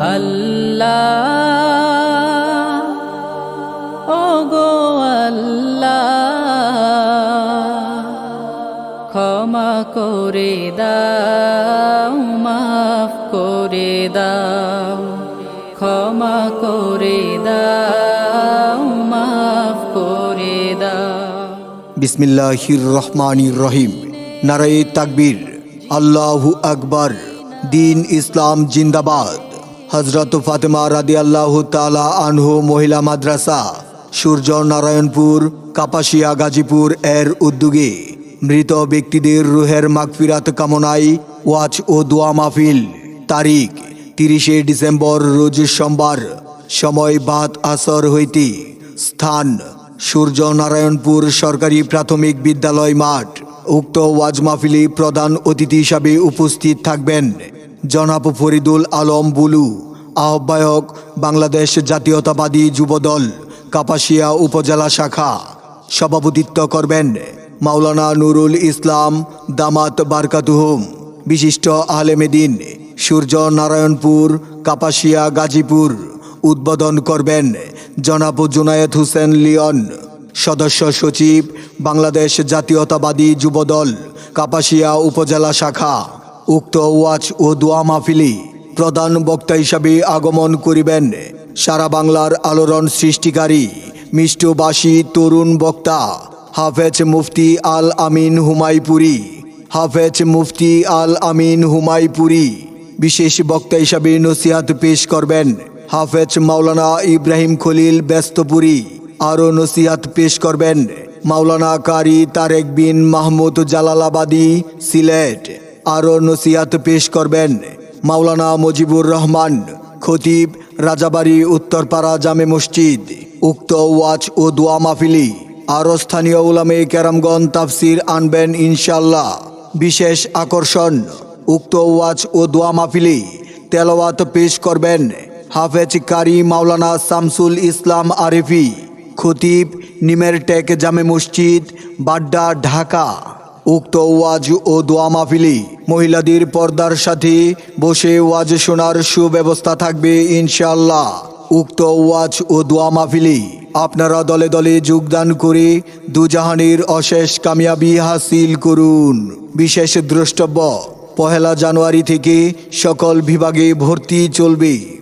আল্লাহ। ও গো আল্লাহ, ক্ষমা করে দাও, মাফ করে দাও, ক্ষমা করে দাও, মাফ করে দাও। বিসমিল্লাহির রহমানির রহিম। নারায়ে তাকবীর। আল্লাহু আকবার। দিন ইসলাম জিন্দাবাদ। হজরত ফাতেমা রাদি আল্লাহ তালা আনহু মহিলা মাদ্রাসা, সূর্য নারায়ণপুর, কাপাসিয়া গাজীপুর এর উদ্যোগে মৃত ব্যক্তিদের রুহের মাগফিরাত কামনায় ওয়াচ ও দোয়া মাহফিল। তারিখ তিরিশে ডিসেম্বর রোজ সোমবার, সময় বাদ আসর হইতে স্থান সূর্য নারায়ণপুর সরকারি প্রাথমিক বিদ্যালয় মাঠ। উক্ত ওয়াজ মাহফিলে প্রধান অতিথি হিসাবে উপস্থিত থাকবেন জনাব ফরিদুল আলম বুলু। আহ্বায়ক বাংলাদেশ জাতীয়তাবাদী যুবদল, কাপাসিয়া উপজেলা শাখা। সভাপতিত্ব করবেন মাওলানা নুরুল ইসলাম দামাত বারকাতুহুম, বিশিষ্ট আলেমেদিন সূর্য নারায়ণপুর কাপাসিয়া গাজীপুর। উদ্বোধন করবেন জনাব জুনায়েদ হোসেন লিয়ন সদস্য সচিব বাংলাদেশ জাতীয়তাবাদী যুবদল, কাপাসিয়া উপজেলা শাখা। উক্ত ওয়াচ ও দোয়া মাহফিলি প্রধান বক্তা হিসাবে আগমন করিবেন। সারা বাংলার আলোড়ন সৃষ্টিকারী মিষ্টবাসী তরুণ বক্তা হাফেজ মুফতি আল আমিন হুমাইপুরি হাফেজ মুফতি আল আমিন হুমাইপুরি বিশেষ বক্তা হিসাবে নসিহাত পেশ করবেন। হাফেজ মাওলানা ইব্রাহিম খলিল ব্যস্তপুরি আরও নসিহাত পেশ করবেন। মাওলানা কারি তারেক বিন মাহমুদ জালালাবাদী সিলেট আরও নসিহাত পেশ করবেন। মাওলানা মুজিবুর রহমান, খতিব রাজাবাড়ি, উত্তরপাড়া জামে মসজিদ, উক্ত ওয়াচ ও দোয়া মাহফিলি আরও স্থানীয় উলামে ক্যারামগন তাফসির আনবেন ইনশাল্লাহ বিশেষ আকর্ষণ, উক্ত ওয়াচ ও দোয়া মাহফিলি তেলাওয়াত পেশ করবেন হাফেজ কারি মাওলানা শামসুল ইসলাম আরিফি, খতিব নিমের টেক জামে মসজিদ, বাড্ডা, ঢাকা। উক্ত ওয়াজ ও দোয়া মাহফিলি মহিলাদের পর্দার সাথে বসে ওয়াজ শোনার সুব্যবস্থা থাকবে ইনশাল্লাহ উক্ত ওয়াজ ও দোয়া মাহফিলি আপনারা দলে দলে যোগদান করে দুজাহানের অশেষ কামিয়াবি হাসিল করুন। বিশেষ দ্রষ্টব্য, পহেলা জানুয়ারি থেকে সকল বিভাগে ভর্তি চলবে।